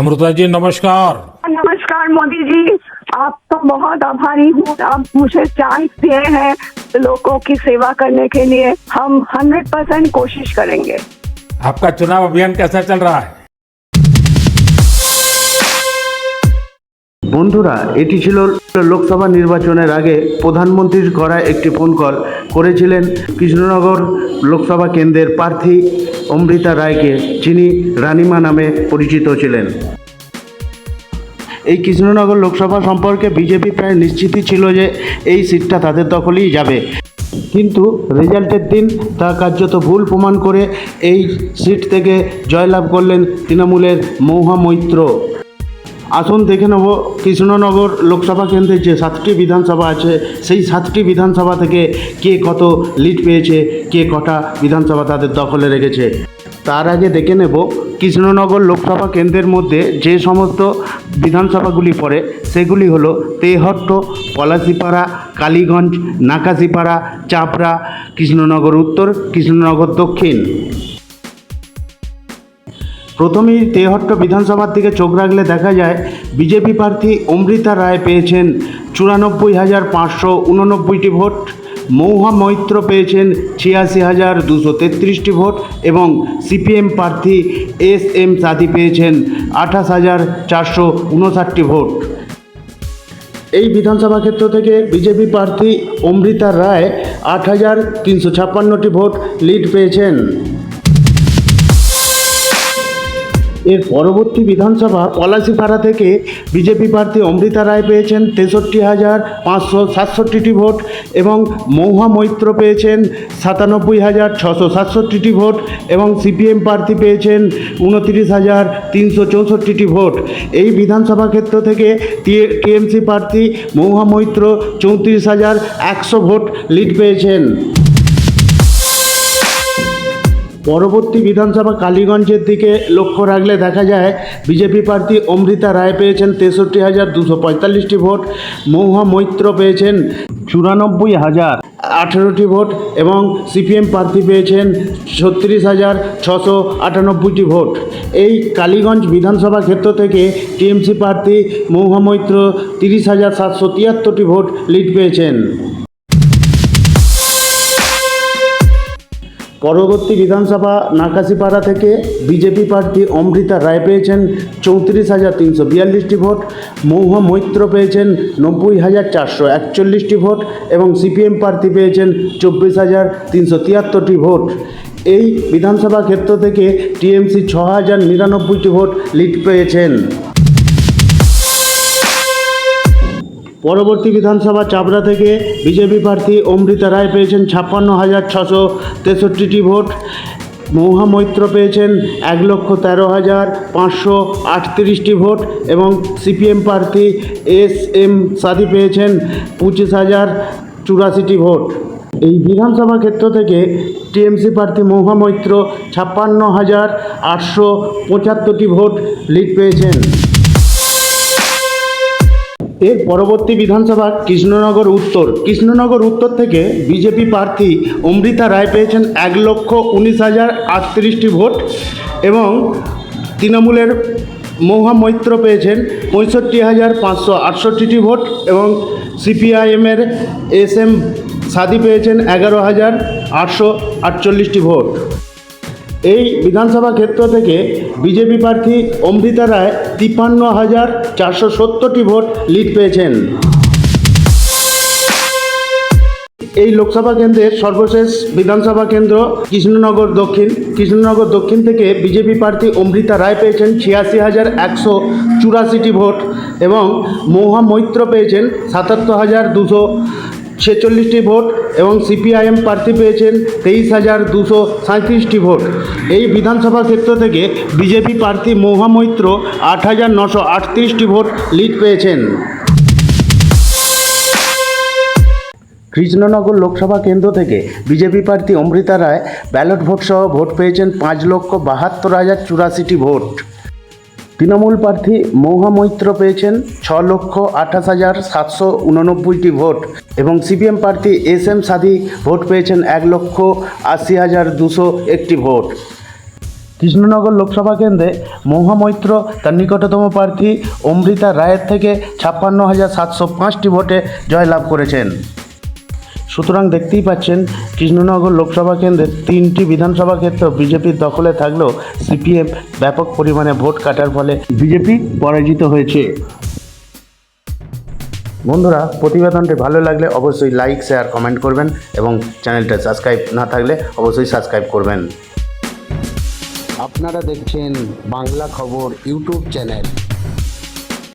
अमृता जी नमस्कार। नमस्कार मोदी जी आप तो बहुत आभारी हूँ। आप मुझे चांस दिए हैं लोगों की सेवा करने के लिए। हम हंड्रेड परसेंट कोशिश करेंगे। आपका चुनाव अभियान कैसा चल रहा है? বন্ধুরা, এটি ছিল লোকসভা নির্বাচনের আগে প্রধানমন্ত্রীর করা একটি ফোন কল করেছিলেন কৃষ্ণনগর লোকসভা কেন্দ্রের প্রার্থী অমৃতা রায়কে, যিনি রানিমা নামে পরিচিত ছিলেন। এই কৃষ্ণনগর লোকসভা সম্পর্কে বিজেপি প্রায় নিশ্চিতই ছিল যে এই সিটটা তাদের দখলেই যাবে। কিন্তু রেজাল্টের দিন তা কার্যত ভুল প্রমাণ করে এই সিট থেকে জয়লাভ করলেন তৃণমূলের মৌহা মৈত্র। আসুন দেখে নেব, কৃষ্ণনগর লোকসভা কেন্দ্রে যে সাতটি বিধানসভা আছে, সেই সাতটি বিধানসভা থেকে কে কত লিড পেয়েছে, কে কটা বিধানসভা তাদের দখলে রেখেছে। তার আগে দেখে নেব, কৃষ্ণনগর লোকসভা কেন্দ্রের মধ্যে যে সমস্ত বিধানসভাগুলি পড়ে, সেগুলি হলো তেহট্ট, পলাশিপাড়া, কালীগঞ্জ, নাকাশিপাড়া, চাপড়া, কৃষ্ণনগর উত্তর, কৃষ্ণনগর দক্ষিণ। প্রথমেই তেহট্ট বিধানসভার দিকে চোখ রাখলে দেখা যায়, বিজেপি প্রার্থী অমৃতা রায় পেয়েছেন চুরানব্বই হাজার পাঁচশো উননব্বইটি ভোট, মৌহা মৈত্র পেয়েছেন ছিয়াশি হাজার দুশো তেত্রিশটি ভোট এবং সিপিএম প্রার্থী এস এম সাদি পেয়েছেন আঠাশ হাজার চারশো উনষাটটি ভোট। এই বিধানসভা ক্ষেত্র থেকে বিজেপি প্রার্থী অমৃতা রায় আট হাজার তিনশো ছাপ্পান্নটি ভোট লিড পেয়েছেন। এর পরবর্তী বিধানসভা পলাশিপাড়া থেকে বিজেপি প্রার্থী অমৃতা রায় পেয়েছেন তেষট্টি হাজার পাঁচশো সাতষট্টিটি ভোট এবং মৌহা মৈত্র পেয়েছেন সাতানব্বই হাজার ছশো সাতষট্টিটি ভোট এবং সিপিএম প্রার্থী পেয়েছেন উনতিরিশ হাজার তিনশো চৌষট্টিটি ভোট। এই বিধানসভা ক্ষেত্র থেকে টিএমসি প্রার্থী মৌহা মৈত্র চৌত্রিশ হাজার একশো ভোট লিড পেয়েছেন। পরবর্তী বিধানসভা কালীগঞ্জের দিকে লক্ষ্য রাখলে দেখা যায়, বিজেপি প্রার্থী অমৃতা রায় পেয়েছেন তেষট্টি হাজার দুশো পঁয়তাল্লিশটি ভোট মৌহা মৈত্র পেয়েছেন চুরানব্বই হাজার আঠেরোটি ভোট এবং সিপিএম প্রার্থী পেয়েছেন ছত্রিশ হাজার ছশো আটানব্বইটি ভোট। এই কালীগঞ্জ বিধানসভা ক্ষেত্র থেকে টিএমসি প্রার্থী মৌহা মৈত্র তিরিশ হাজার সাতশো তিয়াত্তরটি ভোট লিড পেয়েছেন। পরবর্তী বিধানসভা নাকাশিপাড়া থেকে বিজেপি প্রার্থী অমৃতা রায় পেয়েছেন চৌত্রিশ হাজার তিনশো বিয়াল্লিশটি ভোট, মৌহা মৈত্র পেয়েছেন নব্বই হাজার চারশো একচল্লিশটি ভোট এবং সিপিএম প্রার্থী পেয়েছেন চব্বিশ হাজার তিনশো তিয়াত্তরটি ভোট। এই বিধানসভা ক্ষেত্র থেকে টিএমসি ছ হাজার নিরানব্বইটি ভোট লিড পেয়েছেন। পরবর্তী বিধানসভা চাপড়া থেকে বিজেপি প্রার্থী অমৃতা রায় পেয়েছেন ছাপ্পান্ন হাজার ছশো তেষট্টিটি ভোট। মৌহা মৈত্র পেয়েছেন এক লক্ষ তেরো হাজার পাঁচশো আটত্রিশটি ভোট এবং সিপিএম প্রার্থী এস এম সাদি পেয়েছেন পঁচিশ হাজার চুরাশিটি ভোট। এই বিধানসভা ক্ষেত্র থেকে টিএমসি প্রার্থী মৌহা মৈত্র ছাপ্পান্ন হাজার আটশো পঁচাত্তরটি ভোট লিড পেয়েছেন। এর পরবর্তী বিধানসভা কৃষ্ণনগর উত্তর। কৃষ্ণনগর উত্তর থেকে বিজেপি প্রার্থী অমৃতা রায় পেয়েছেন এক লক্ষ উনিশ হাজার আটত্রিশটি ভোট এবং তৃণমূলের মৌহা মৈত্র পেয়েছেন পঁয়ষট্টি হাজার পাঁচশো আটষট্টিটি ভোট এবং সিপিআইএমের এস এম সাদি পেয়েছেন এগারো হাজার আটশো আটচল্লিশটি ভোট। এই বিধানসভা ক্ষেত্র থেকে বিজেপি প্রার্থী অমৃতা রায় তিপ্পান্ন হাজার চারশো সত্তরটি ভোট লিড পেয়েছেন। এই লোকসভা কেন্দ্রের সর্বশেষ বিধানসভা কেন্দ্র কৃষ্ণনগর দক্ষিণ। কৃষ্ণনগর দক্ষিণ থেকে বিজেপি প্রার্থী অমৃতা রায় পেয়েছেন ছিয়াশি হাজার একশো চুরাশিটি ভোট এবং মৌহা মৈত্র পেয়েছেন সাতাত্তর হাজার দুশো ছেচল্লিশটি ভোট এবং সিপিআইএম প্রার্থী পেয়েছেন তেইশ হাজার দুশো সাঁত্রিশটি ভোট। এই বিধানসভা ক্ষেত্র থেকে বিজেপি প্রার্থী মৌহা মৈত্র আট হাজার নশো আটত্রিশটি ভোট লিড পেয়েছেন। কৃষ্ণনগর লোকসভা কেন্দ্র থেকে বিজেপি প্রার্থী অমৃতা রায় ব্যালট ভোট সহ ভোট পেয়েছেন পাঁচ লক্ষ বাহাত্তর হাজার চুরাশিটি ভোট। তৃণমূল প্রার্থী মৌহা মৈত্র পেয়েছেন ছ লক্ষ আঠাশ হাজার সাতশো উননব্বইটি ভোট এবং সিপিএম প্রার্থী এস এম সাদি ভোট পেয়েছেন এক লক্ষ আশি হাজার দুশো একটি ভোট। কৃষ্ণনগর লোকসভা কেন্দ্রে মহামৈত্র তার নিকটতম প্রার্থী অমৃতা রায়ের থেকে ছাপ্পান্ন হাজার সাতশো পাঁচটি ভোটে জয়লাভ করেছেন। সুতরাং দেখতেই পাচ্ছেন কৃষ্ণনগর লোকসভা কেন্দ্রের তিনটি বিধানসভা ক্ষেত্র বিজেপির দখলে থাকলেও সিপিএম ব্যাপক পরিমাণে ভোট কাটার ফলে বিজেপি পরাজিত হয়েছে। বন্ধুরা, প্রতিবেদনটি ভালো লাগলে অবশ্যই লাইক শেয়ার কমেন্ট করবেন এবং চ্যানেলটা সাবস্ক্রাইব না থাকলে অবশ্যই সাবস্ক্রাইব করবেন। আপনারা দেখছেন বাংলা খবর ইউটিউব চ্যানেল